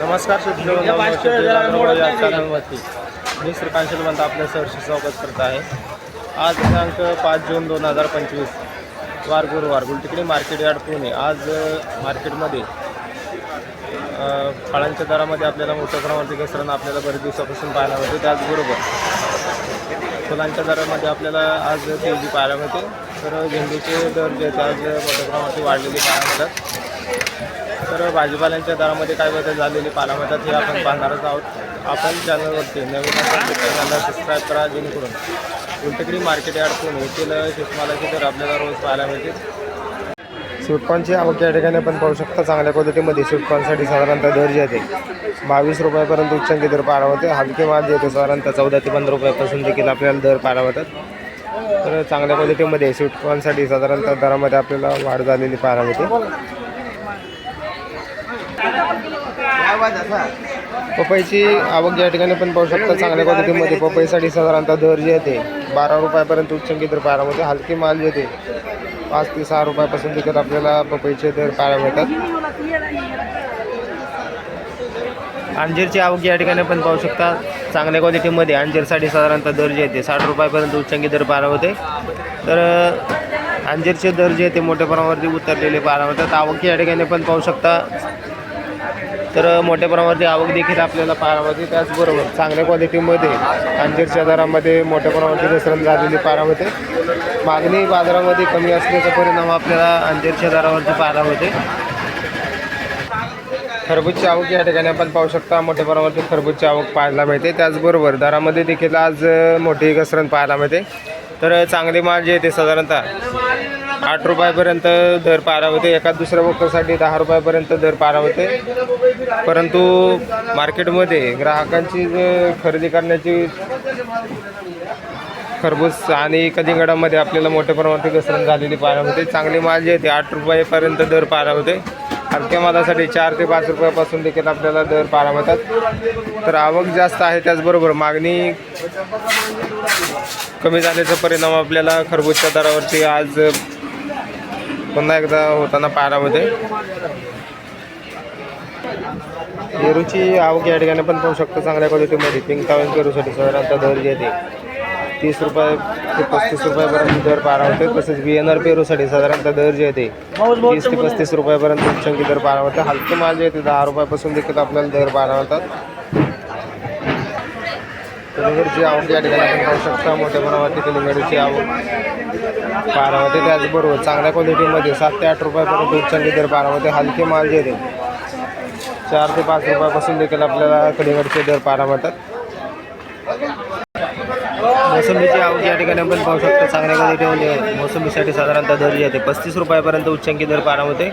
नमस्कार शेतकरी मी श्रीकांत श्रीमंत आपलं सहर्ष स्वागत करत आहे. आज दिनांक पाच जून दोन हजार पंचवीस वार गुरुवार गुलटिकडी मार्केट यार्ड पुणे. आज मार्केटमध्ये फळांच्या दरामध्ये आपल्याला मोठ्या प्रमाणावरती घसरण आपल्याला बरेच दिवसापासून पाहायला मिळते. त्याचबरोबर फुलांच्या दरामध्ये आपल्याला आज तेजी पाहायला मिळते. तर झेंडूचे दर जे आहेत आज मोठ्या प्रमाणावरती वाढलेले पाहायला मिळतात. तर भाजीपाल्यांच्या दरामध्ये काय बदल झालेले पाहायला मिळतात हे आपण पाहणारच आहोत. आपण चॅनलवरती नवीन चॅनलला सबस्क्राईब करा जेणेकरून गुलटेकडी मार्केट अडकून होतील येथील शेतमालाचे दर आपल्याला रोज पाहायला मिळतील. स्वीटकॉर्नची आवक या ठिकाणी आपण पाहू शकता चांगल्या क्वालिटीमध्ये स्वीटकॉर्नसाठी साधारणतः दर जे आहे बावीस रुपयापर्यंत उच्चांकी दर पाहायला होते हलके माल जे येते साधारणतः चौदा ते पंधरा रुपयापासून देखील आपल्याला दर पाहायला होतात तर चांगल्या क्वालिटीमध्ये स्वीटकॉर्नसाठी साधारणतः दरामध्ये आपल्याला वाढ झालेली पाहायला मिळते. पपईची आवक या ठिकाणी पण पाहू शकता चांगल्या क्वालिटीमध्ये पपईसाठी साधारणतः दर जे आहे ते बारा रुपयापर्यंत उच्चांकी दर पाहायला हलकी माल जे ते पाच ते सहा रुपयापासून देखील आपल्याला पपईचे दर पाहायला मिळतात. अंजीरची आवक या ठिकाणी पण पाहू शकता चांगल्या क्वालिटीमध्ये अंजीरसाठी साधारणतः दर जे येते साठ रुपयापर्यंत उच्चांकी दर पारा होते तर अंजीरचे दर जे ते मोठ्या प्रमाणावरती उतरलेले पाहायला मिळतात. आवक या ठिकाणी पण पाहू शकता तर मोठ्या प्रमाणात आवक देखील आपल्याला पारामध्ये मिळते. त्याचबरोबर चांगल्या क्वालिटीमध्ये अंजीरच्या दरामध्ये मोठ्या प्रमाणात घसरण झालेली पारामध्ये मागणी बाजारामध्ये कमी असल्याचा परिणाम आपल्याला अंजीरच्या दरावरती पाहायला मिळते. खरबूजची आवक या ठिकाणी आपण पाहू शकता. मोठ्या प्रमाणात खरबूजची आवक पाहायला मिळते. त्याचबरोबर दरामध्ये देखील आज मोठी घसरण पाहायला मिळते. तर चांगली माल जे आहे ते साधारणतः आठ रुपयापर्यंत दर पारा होते. एका दुसऱ्या बोकरसाठी दहा रुपयापर्यंत दर पारा होते. परंतु मार्केटमध्ये ग्राहकांची खरेदी करण्याची खरबूज आणि कलिंगडामध्ये आपल्याला मोठ्या प्रमाणात घसरण झालेली पाहायला होते चांगली माल जे आहे ते आठ रुपयापर्यंत दर पारा होते. हलक्या मालासाठी चार ते पाच रुपयापासून देखील आपल्याला दर पारा मिळतात तर आवक जास्त आहे त्याचबरोबर मागणी कमी झाल्याचा परिणाम आपल्याला खरबूजच्या दरावरती आज पुन्हा एकदा होताना पारामध्ये मिळते. पेरूची आवक या ठिकाणी पण पाहू शकतो चांगल्या क्वालिटीमध्ये. पिंक तावन पेरूसाठी साधारणतः दर घेते तीस रुपये ते पस्तीस रुपयापर्यंत दर पारा होते तसेच बी एन आर पेरूसाठी साधारणतः दर जे येते तीस ते पस्तीस रुपयापर्यंत उच्चांकी दर पारा होते हलके माल जे येते दहा रुपयापासून देखील आपल्याला दर पारा होतात कलिंगडची आवक या ठिकाणी आपण पाहू शकता. मोठ्या प्रमाणावरती कलिंगडची आवक. पाहायला त्याचबरोबर चांगल्या क्वालिटीमध्ये सात ते आठ रुपयापर्यंत उच्चांकी दर पाहायला हलके माल जे आहे चार ते पाच रुपयापासून देखील आपल्याला कलिंगडचे दर पाहायला मिळतात. मोसंबीची आवक या ठिकाणी आपण पाहू शकतो चांगल्या क्वालिटीमध्ये मोसंबीसाठी साधारणतः दर जे आहे पस्तीस रुपयापर्यंत उच्चांकी दर पाहायला होते.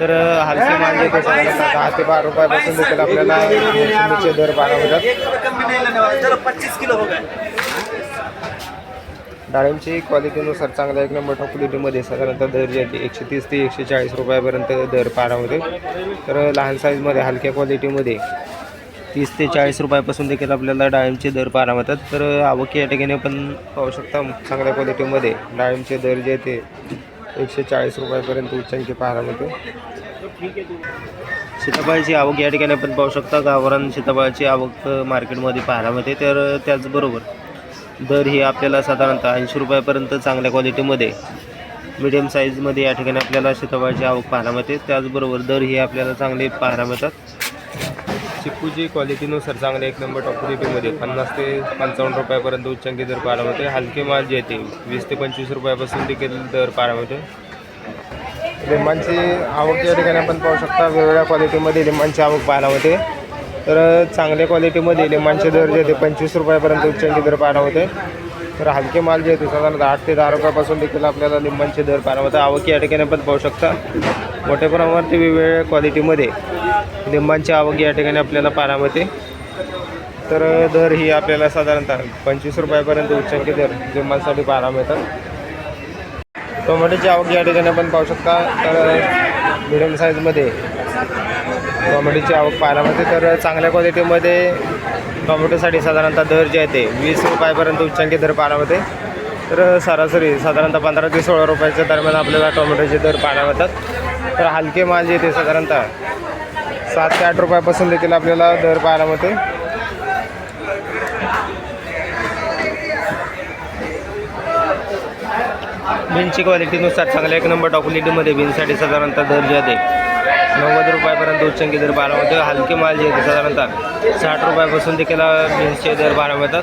तर हलके माल जे ते साधारणतः दहा ते बारा रुपयापासून देखील आपल्याला मोसंबीचे दर पाहायला मिळतात पच्चीस किलो हो गए डाळिंबची क्वालिटीनुसार चांगल्या एक नंबर टॉप क्वालिटीमध्ये साधारणतः दर जे आहे ते एकशे तीस ते एकशे चाळीस रुपयापर्यंत दर पाहायला होते. तर लहान साईजमध्ये हलक्या क्वालिटीमध्ये तीस ते चाळीस रुपयापासून देखील आपल्याला डाळिंबचे दर पाहायला होतात. तर आवक या ठिकाणी आपण पाहू शकता चांगल्या क्वालिटीमध्ये डाळिंबचे दर जे ते एकशे चाळीस रुपयापर्यंत उच्चांकी पाहायला मिळते सीताफळाची आवक या ठिकाणी आपण पाहू शकता गावरान सीताफळाची आवक मार्केटमध्ये पाहायला मिळते तर त्याचबरोबर दर ही आपल्याला साधारणतः ऐंशी रुपयापर्यंत चांगल्या क्वालिटीमध्ये मिडियम साईजमध्ये या ठिकाणी आपल्याला सीताफळाची आवक पाहायला मिळते. त्याचबरोबर दर ही आपल्याला चांगले पाहायला मिळतात. चिक्कूची क्वालिटीनुसार चांगले एक नंबर टॉप क्वालिटीमध्ये पन्नास ते पंचावन्न रुपयापर्यंत उच्चांकी दर पाहायला मिळते. हलके माल जे येते वीस ते पंचवीस रुपयापासून देखील दर पाहायला मिळते. लिंबांची आवक या ठिकाणी आपण पाहू शकता. वेगवेगळ्या क्वालिटीमध्ये लिंबांची आवक पाहायला मिळते. तर चांगल्या क्वालिटीमध्ये लिंबांचे दर जे ते पंचवीस रुपयापर्यंत उच्चांचे दर पाहायला होते. तर हलके माल जे ते साधारणतः आठ ते दहा रुपयापासून देखील आपल्याला लिंबांचे दर पाहायला आवक या ठिकाणी पण पाहू शकता. मोठ्या प्रमाणावरती वेगवेगळ्या क्वालिटीमध्ये लिंबांची आवक या ठिकाणी आपल्याला पाहायला मिळते. तर दर ही आपल्याला साधारणतः पंचवीस रुपयापर्यंत उच्चांकी दर लिंबांसाठी पाहायला मिळतात. टोमॅटोची आवक या ठिकाणी आपण पाहू शकता. तर मिडियम साईजमध्ये टोमॅटोची आवक पाहायला मिळते. तर चांगल्या क्वालिटीमध्ये टोमॅटोसाठी साधारणतः दर जे आहे ते वीस रुपयापर्यंत उच्चांकी दर पाहायला मिळते. तर सरासरी साधारणतः पंधरा ते सोळा रुपयाच्या दरम्यान आपल्याला टोमॅटोचे दर पाहायला मिळतात. तर हलके माल जे ते साधारणतः सात ते आठ रुपयापासून देखील आपल्याला दर पाहायला मिळते. बीनची क्वालिटीनुसार चांगल्या एक नंबर टॉप क्वालिटीमध्ये बीनसाठी साधारणतः दर जे आहे नव्वद रुपयापर्यंत उच्चांकी दर पाहायला मिळतो हलके माल जे आहे ते साधारणतः साठ रुपयापासून देखील बीन्सचे दर पाहायला मिळतात.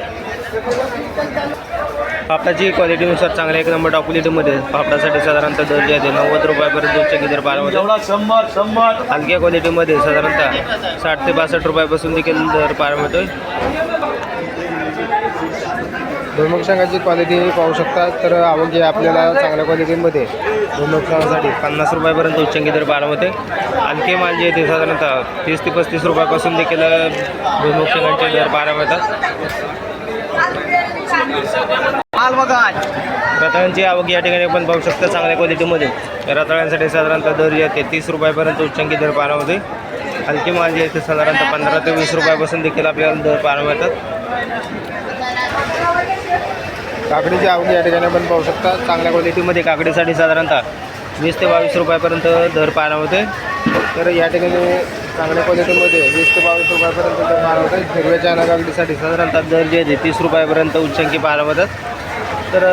पापडाची क्वालिटीनुसार चांगल्या एक नंबर टॉप क्वालिटीमध्ये पापडासाठी साधारणतः दर जे आहे ते नव्वद रुपयापर्यंत उच्चांकी दर पाहायला मिळतो एवढा शंभर शंभर. हलक्या क्वालिटीमध्ये साधारणतः साठ ते बासष्ट रुपयापासून देखील दर पाहायला मिळतोय भुईमुग शेंगाची क्वालिटी पाहू शकता तर आवक आपल्याला चांगल्या क्वालिटीमध्ये शेंगासाठी पन्नास रुपयापर्यंत उच्चांकी दर मिळते. हलके माल जे आहे ते साधारणतः तीस ते पस्तीस रुपयापासून देखील भुईमुग शेंगांचे दर पाहायला मिळतात. रताळ्यांची आवक या ठिकाणी आपण पाहू शकता चांगल्या क्वालिटीमध्ये रताळ्यांसाठी साधारणतः दर जे आहे ते तीस रुपयापर्यंत उच्चांकी दर मिळते. हलके माल जे आहे ते साधारणतः पंधरा ते वीस रुपयापासून देखील आपल्याला दर पाहायला मिळतात. काकडीची आवडी या ठिकाणी आपण पाहू शकता. चांगल्या क्वालिटीमध्ये काकडीसाठी साधारणतः वीस ते बावीस रुपयापर्यंत दर पाहायला होते तर या ठिकाणी चांगल्या क्वालिटीमध्ये वीस ते बावीस रुपयापर्यंत दर पाहायला होते हिरव्याच्या चायना साधारणतः दर जे आहे तीस रुपयापर्यंत उच्चांकी पाहायला होतात तर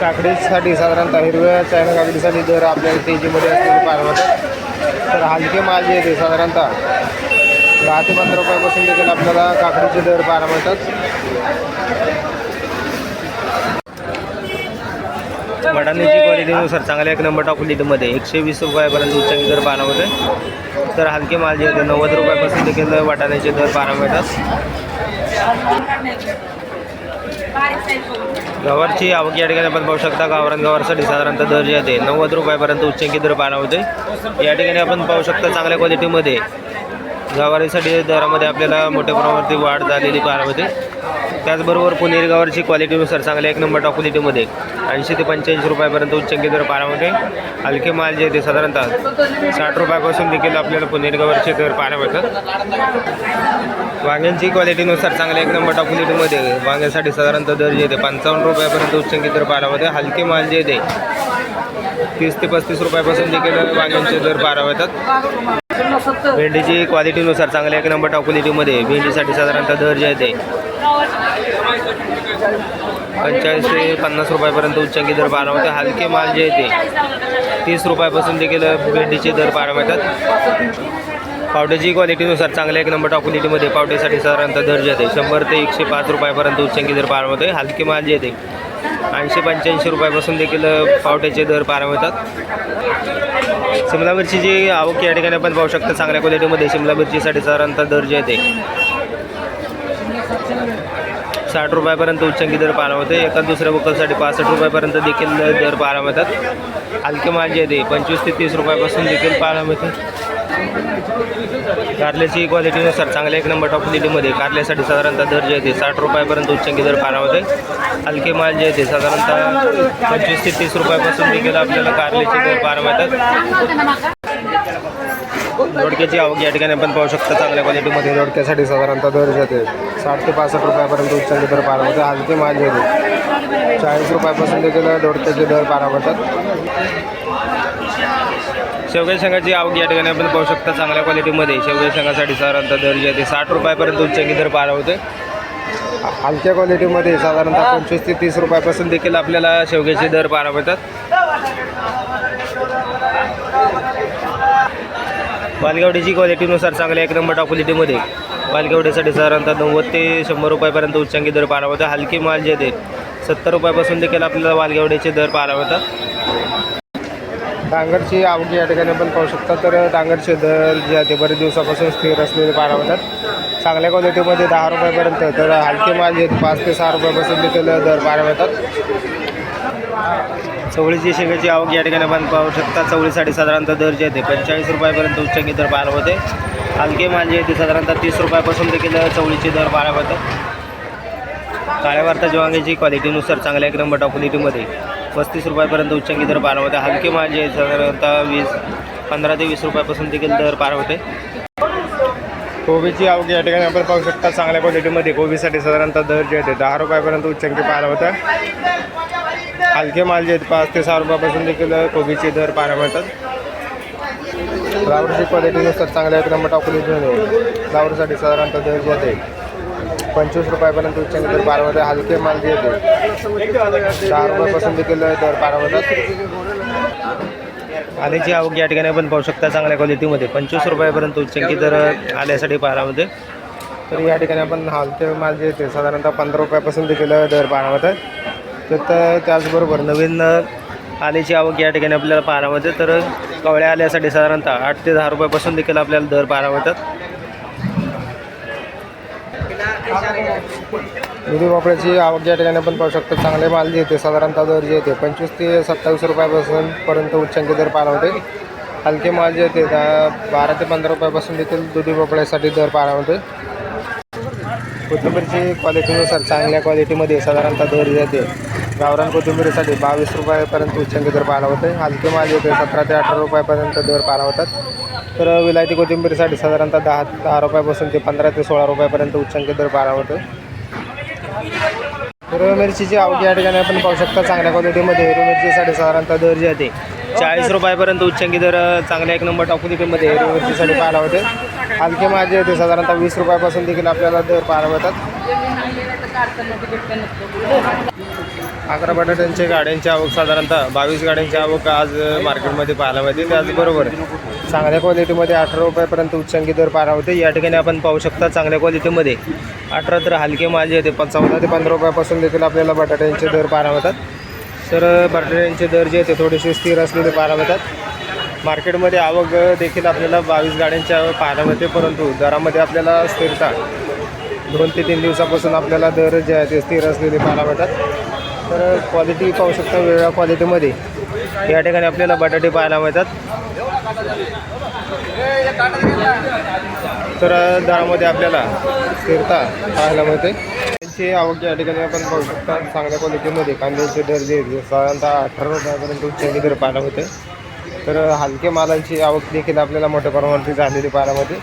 काकडीसाठी साधारणतः हिरव्या चायना काकडीसाठी दर आपल्याला तेजीमध्ये असलेले पाहायला होतात तर हलके माल जे आहे साधारणतः दहा ते पंधरा रुपयापासून देखील आपल्याला काकडीचे दर पाहायला मिळतात. वटाण्याची क्वालिटीनुसार चांगल्या एक नंबर टॉप क्वालिटीमध्ये एकशे वीस रुपयापर्यंत उच्चांकी दर पाहायला होते. तर हलके माल जे होते नव्वद रुपयापासून देखील वाटाण्याचे दर पाहायला मिळतात. गवारची आवक या ठिकाणी आपण पाहू शकता. गावरान गवारसाठी साधारणतः दर जे आहे नव्वद रुपयापर्यंत उच्चांकी दर पाहायला होते. या ठिकाणी आपण पाहू शकता चांगल्या क्वालिटीमध्ये गवारीसाठी दरामध्ये आपल्याला मोठ्या प्रमाणावरती वाढ झालेली पाहायला होते त्याचबरोबर पुणेरी गावाची क्वालिटीनुसार चांगल्या एक नंबर टॉप क्वालिटीमध्ये ऐंशी ते पंच्याऐंशी रुपयापर्यंत उच्चांकी दर पारामध्ये हलके माल जे आहे ते साधारणतः साठ रुपयापासून देखील आपल्याला पुणेरी गावाचे दर पाहायला मिळतात वांग्यांची क्वालिटीनुसार चांगल्या एक नंबर टॉप क्वालिटीमध्ये वांग्यासाठी साधारणतः दर जे आहे ते पंचावन्न रुपयापर्यंत उच्चांकी दर पारामध्ये हलके माल जे आहे ते तीस ते पस्तीस रुपयापासून देखील वांग्यांचे दर पाहायला मिळतात भेंडीची क्वालिटीनुसार चांगल्या एक नंबर टॉप क्वालिटीमध्ये भेंडीसाठी साधारणतः दर जे आहे ते पंचेचाळीस ते पन्नास रुपयापर्यंत उच्चांकी दर पाहायला होते हलके माल जे आहे ते तीस रुपयापासून देखील भेंडीचे दर पाहायला मिळतात पावड्याची क्वालिटीनुसार चांगल्या एक नंबर टॉप क्वालिटीमध्ये पावड्यासाठी साधारणतः दर जे आहे शंभर ते एकशे पाच रुपयापर्यंत उच्चांकी दर पाहायला मिळते हलके माल जे आहे ते ऐंशी पंच्याऐंशी रुपयापासून देखील पावट्याचे दर पाहायला मिळतात शिमला मिरचीची आवक या ठिकाणी आपण पाहू शकता चांगल्या क्वालिटीमध्ये शिमला मिरचीसाठी साधारणतः दर जे आहे ते साठ रुपयापर्यंत उच्चंकी दर पाहायला होते एका दुसऱ्या बुकलसाठी पासष्ट रुपयापर्यंत देखील दर पाहायला मिळतात. हलके माल जे आहे ते पंचवीस ते तीस रुपयापासून देखील पाहायला मिळतात कारल्याची क्वालिटीनुसार चांगल्या एक नंबर टॉप क्वालिटीमध्ये कारल्यासाठी साधारणतः दर जे आहे साठ रुपयापर्यंत उच्चांकी दर पाहायला होते. हलके माल जे आहे साधारणतः पंचवीस ते तीस रुपयापासून देखील आपल्याला कारल्याचे दर पार मिळतात. दोडक्याची आवक या ठिकाणी आपण पाहू शकता. चांगल्या क्वालिटीमध्ये दोडक्यासाठी साधारणतः दर जाते साठ ते पासष्ट रुपयापर्यंत उच्चांकी दर पाहायला होते. हलके माल जे आहे चाळीस रुपयापासून देखील दोडक्याचे दर पाहायला शेवग्या शेंगाची आवक या ठिकाणी आपण पाहू शकता चांगल्या क्वालिटीमध्ये शेवग्या शेंगासाठी साधारणतः दर जे आहे ते साठ रुपयापर्यंत उच्चांकी दर पाहायला होते हलक्या क्वालिटीमध्ये साधारणतः पंचवीस ते तीस रुपयापासून देखील आपल्याला शेवग्याचे दर पाहायला मिळतात पालगावडीची क्वालिटीनुसार चांगल्या एक नंबर टॉप क्वालिटीमध्ये पालगावडीसाठी साधारणतः नव्वद ते शंभर रुपयापर्यंत उच्चांकी दर पाहायला होता हलके माल जे ते सत्तर रुपयापासून देखील आपल्याला वालगावडीचे दर पाहायला होतात. डांगरची आवक या ठिकाणी आपण पाहू शकता. तर डांगरचे दर जे आहे ते बरेच दिवसापासून स्थिर असलेले पाहायला होतात चांगल्या क्वालिटीमध्ये दहा रुपयापर्यंत तर हलके माल जे पाच ते सहा रुपयापासून देखील दर पाहायला मिळतात. चवळीची शेंगाची आवक या ठिकाणी आपण पाहू शकता. चवळीसाठी साधारणतः दर जे आहे ते पंचेचाळीस रुपयापर्यंत उच्चांकी दर पाहायला होते हलके माल जे आहे ते साधारणतः तीस रुपयापासून देखील चवळीचे दर पाहायला मिळतात. काळ्या वार्ता वांग्याची क्वालिटीनुसार चांगल्या एक नंबर टॉप क्वालिटीमध्ये. पस्तीस रुपयापर्यंत उच्चांकी दर पार होते. हलके माल जे साधारणतः वीस पंधरा ते वीस रुपयापासून देखील दर पार होते. कोबीची आवक या ठिकाणी आपण पाहू शकता. चांगल्या क्वालिटीमध्ये कोबीसाठी साधारणतः दर जे आहे दहा रुपयापर्यंत उच्चांकी पार होतं हलके माल जे आहेत. पाच ते सहा रुपयापासून देखील कोबीचे दर पार मिळतात फ्लावरची क्वालिटीनुसार चांगल्या एक नंबर टाकून येते फ्लावरसाठी साधारणतः दर जे आहे पंचवीस रुपयापर्यंत उच्च दर बारामध्ये हलके माल जे येते दहा रुपयापासून देखील दर बारामध्ये. आल्याची आवक या ठिकाणी आपण पाहू शकता चांगल्या क्वालिटीमध्ये पंचवीस रुपयापर्यंत उच्चंकी दर आल्यासाठी पारामध्ये तर या ठिकाणी आपण हलके माल जे येते साधारणतः पंधरा रुपयापासून देखील दर बारामध्ये. तर त्याचबरोबर नवीन आल्याची आवक या ठिकाणी आपल्याला पाहायला तर कवळ्या आल्यासाठी साधारणतः आठ ते दहा रुपयापासून देखील आपल्याला दर पाहायला मिळतात दुधी भोपळ्याची आवक या ठिकाणी आपण पाहू शकतो चांगले माल जे येते साधारणतः दर जे येते पंचवीस ते सत्तावीस रुपयापासून पर्यंत उच्चांकी दर पाहायला होते हलके माल जे येते दहा बारा ते पंधरा रुपयापासून देखील दुधी भोपळ्यासाठी दर पाहायला होते कोथिंबीरची क्वालिटीनुसार चांगल्या क्वालिटीमध्ये साधारणतः दर येते गावरान कोथिंबीरीसाठी बावीस रुपयापर्यंत उच्चांकी दर पाहायला होते. हलके माल येते सतरा ते अठरा रुपयापर्यंत दर पाहायला होतात. तर विलायती कोथिंबीरसाठी साधारणतः दहा दहा रुपयापासून ते पंधरा ते सोळा रुपयापर्यंत उच्चांकी दर पाहायला होतो. हिरवी मिरचीची आवडी या ठिकाणी आपण पाहू शकता चांगल्या क्वालिटीमध्ये हिरवी मिरचीसाठी साधारणतः दर जे आहे ते चाळीस रुपयापर्यंत उच्चांकी दर चांगल्या एक नंबर टाकून मध्ये हिरवी मिरचीसाठी पाहायला होते. हलके माझे होते ते साधारणतः वीस रुपयापासून देखील आपल्याला दर पाहायला मिळतात अकरा बटाट्यांच्या गाड्यांची आवक साधारणतः बावीस गाड्यांची आवक आज मार्केटमध्ये पाहायला मिळते. त्याचबरोबर चांगल्या क्वालिटीमध्ये अठरा रुपयापर्यंत उच्चांकी दर पाहायला होते. या ठिकाणी आपण पाहू शकता चांगल्या क्वालिटीमध्ये अठरा तर हलके माल जे पण चौदा ते पंधरा रुपयापासून देखील आपल्याला बटाट्यांचे दर पाहायला मिळतात तर बटाट्यांचे दर जे आहे ते थोडेसे स्थिर असलेले पाहायला मिळतात मार्केटमध्ये आवक देखील आपल्याला बावीस गाड्यांच्या पाहायला मिळते परंतु दरामध्ये आपल्याला स्थिरता दोन ते तीन दिवसापासून आपल्याला दर जे आहे ते स्थिर असलेले पाहायला मिळतात. तर क्वालिटी पाहू शकता वेगळ्या क्वालिटीमध्ये या ठिकाणी आपल्याला बटाटे पाहायला मिळतात. तर दरामध्ये आपल्याला स्थिरता पाहायला मिळते. त्यांची आवक या ठिकाणी आपण पाहू शकता चांगल्या क्वालिटीमध्ये कांद्याचे दर जे आहेत, साधारणतः अठरा रुपयापर्यंत उच्चांनी दर पाहायला मिळते. तर हलके मालांची आवक देखील आपल्याला मोठ्या प्रमाणावरती झालेली पाहायला मिळते.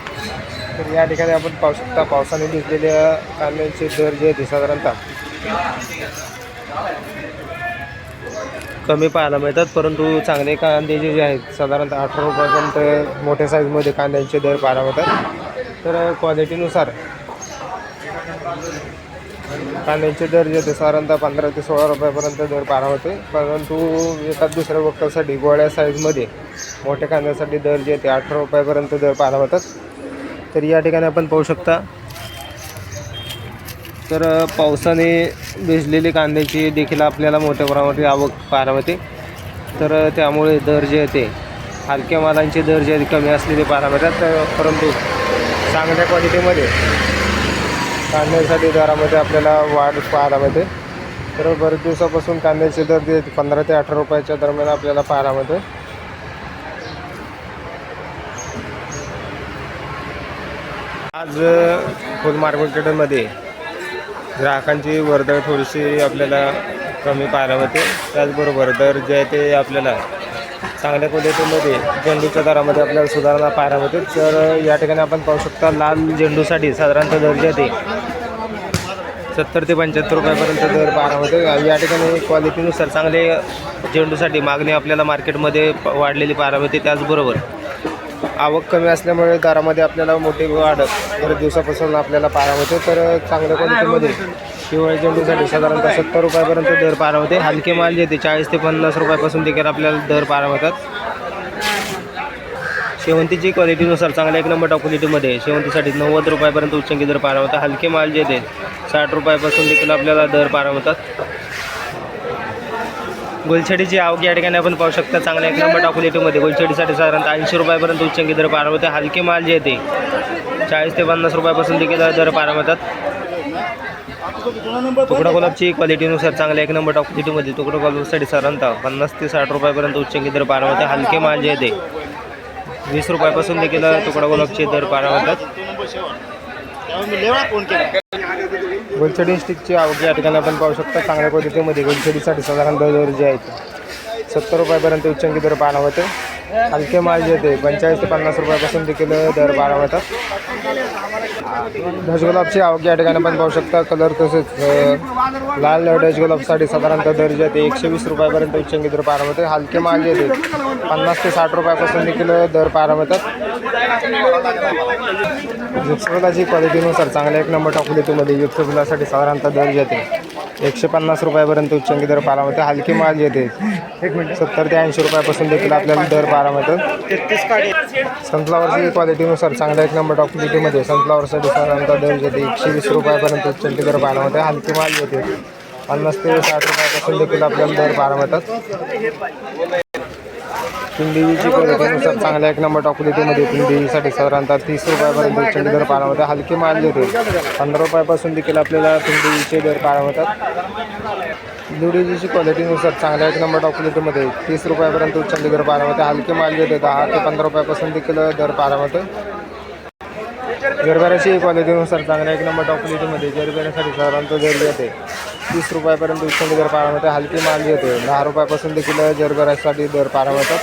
तर या ठिकाणी आपण पाहू शकता पावसाने घेतलेल्या कांद्यांचे दर जे आहेत साधारणतः कमी पाहायला मिळतात परंतु चांगले कांदे जे आहेत साधारणतः अठरा रुपयापर्यंत मोठ्या साईजमध्ये कांद्यांचे दर पाहायला मिळतात. तर क्वालिटीनुसार कांद्यांचे दर जे साधारणतः पंधरा ते सोळा रुपयापर्यंत दर पाहायला होते. परंतु एका दुसऱ्या वक्तासाठी गोळ्या साईजमध्ये मोठ्या कांद्यासाठी दर जे ते अठरा रुपयापर्यंत दर पाहायला होतात तर या ठिकाणी आपण पाहू शकता तर पावसाने भिजलेली कांद्याची देखील आपल्याला मोठ्या प्रमाणात आवक पाहायला मिळते. तर त्यामुळे दर जे आहे ते हलक्या मालांचे दर जे आहेत कमी असलेले पाहायला मिळतात. तर परंतु चांगल्या क्वालिटीमध्ये कांद्यासाठी दरामध्ये आपल्याला वाढ पाहायला मिळते. तर बरेच दिवसापासून कांद्याचे दर जे आहेत पंधरा ते अठरा रुपयाच्या दरम्यान आपल्याला पाहायला मिळते. आज फुल मार्केटमध्ये ग्राहकांची वर्दळ थोडीशी आपल्याला कमी पाहायला मिळते त्याचबरोबर दर जे आहे ते आपल्याला चांगल्या क्वालिटीमध्ये झेंडूच्या दरामध्ये आपल्याला सुधारणा पाहायला मिळते तर या ठिकाणी आपण पाहू शकता लाल झेंडूसाठी साधारणतः दर जे ते सत्तर ते पंच्याहत्तर रुपयापर्यंत दर पाहायला मिळते या ठिकाणी क्वालिटीनुसार चांगले झेंडूसाठी मागणी आपल्याला मार्केटमध्ये वाढलेली पाहायला मिळते. त्याचबरोबर आवक कमी असल्यामुळे दरामध्ये आपल्याला मोठी वाढ बरेच दिवसापासून आपल्याला पाहायला मिळते. तर चांगल्या क्वालिटीमध्ये हिवाळी झेंडूसाठी साधारणतः सत्तर रुपयापर्यंत दर पाहायला होते हलके माल जे ते चाळीस ते पन्नास रुपयापासून देखील आपल्याला दर पाहायला मिळतात. शेवंतीची क्वालिटीनुसार चांगल्या एक नंबर क्वालिटीमध्ये शेवंतीसाठी नव्वद रुपयापर्यंत उच्चंकी दर पाहायला होता हलके माल जे ते साठ रुपयापासून देखील आपल्याला दर पाहायला मिळतात. गुलछडीची आवक या ठिकाणी आपण पाहू शकता. चांगल्या एक नंबर टाकुलेटीमध्ये गुलछडीसाठी साधारणतः ऐंशी रुपयापर्यंत उच्चांकी दर पार होते. हलके माल जे ते चाळीस ते पन्नास रुपयापासून देखील दर पाहायला तुकडा गुलाबची क्वालिटीनुसार चांगल्या एक नंबर टाकुलेटीमध्ये तुकडा गुलाबसाठी साधारणतः पन्नास ते साठ रुपयापर्यंत उच्चांकी दर पार होते. हलके माल जे ते वीस रुपयापासून देखील तुकडा गुलाबचे दर पार होतात. गोलछडी स्टिकची आवक या ठिकाणी आपण पाहू शकता. चांगल्या क्वालिटीमध्ये गोलछडीसाठी साधारण दर जे आहेत. सत्तर रुपयापर्यंत उच्चांकी दर पाहायला होते हलके माल जे येते पंचेचाळीस ते पन्नास रुपयापासून देखील दर बारा मिळतात डच आवक या ठिकाणी पण पाहू शकता कलर तसेच लाल डशगुलाबसाठी साधारणतः दर जे ते एकशे वीस रुपयापर्यंत उच्चंगी दर पारा मिळते हलके माल जे येते पन्नास ते साठ रुपयापासून देखील दर पारा मिळतात जिप्सफुलाची क्वालिटीनुसार चांगला एक नंबर टॉपलिटीमध्ये जिप्सफुलासाठी साधारणतः दर जे येते एकशे पन्नास रुपयापर्यंत उच्चंगी दर पारा मिळते हलके माल जे येते सत्तर ते ऐंशी रुपयापासून देखील आपल्याला दर पारा मिळतात सनफ्लावरची क्वालिटीनुसार चांगल्या एक नंबर टॉप क्वालिटीमध्ये सनफ्लावरसाठी साधारणतः दर येते एकशे वीस रुपयापर्यंत उच्चंकी दर मिळते हलकी माल येते. पन्नास ते साठ रुपयापासून देखील आपल्याला दर पारा मिळतात पिंडीची क्वालिटीनुसार चांगल्या एक नंबर टॉप क्वालिटीमध्ये पिंडीसाठी साधारणतः तीस रुपयापर्यंत उच्चंकी दर पारा मिळते हलकी माल येते. पंधरा रुपयापासून देखील आपल्याला पिंडीचे दर पारा मिळतात क्वालिटीनुसार चांगल्या एक नंबर टॉप क्वालिटीमध्ये तीस रुपयापर्यंत उच्चंकी दर पारा हलके माल घेते दहा ते पंधरा रुपयापासून देखील दर बारामध्ये मिळते क्वालिटीनुसार चांगल्या एक नंबर टॉप क्वालिटीमध्ये साधारणतः दर येते. तीस रुपयापर्यंत उच्चंकी दर पारा हलकी माल येते दहा रुपयापासून देखील जरबेरासाठी दर बारामध्ये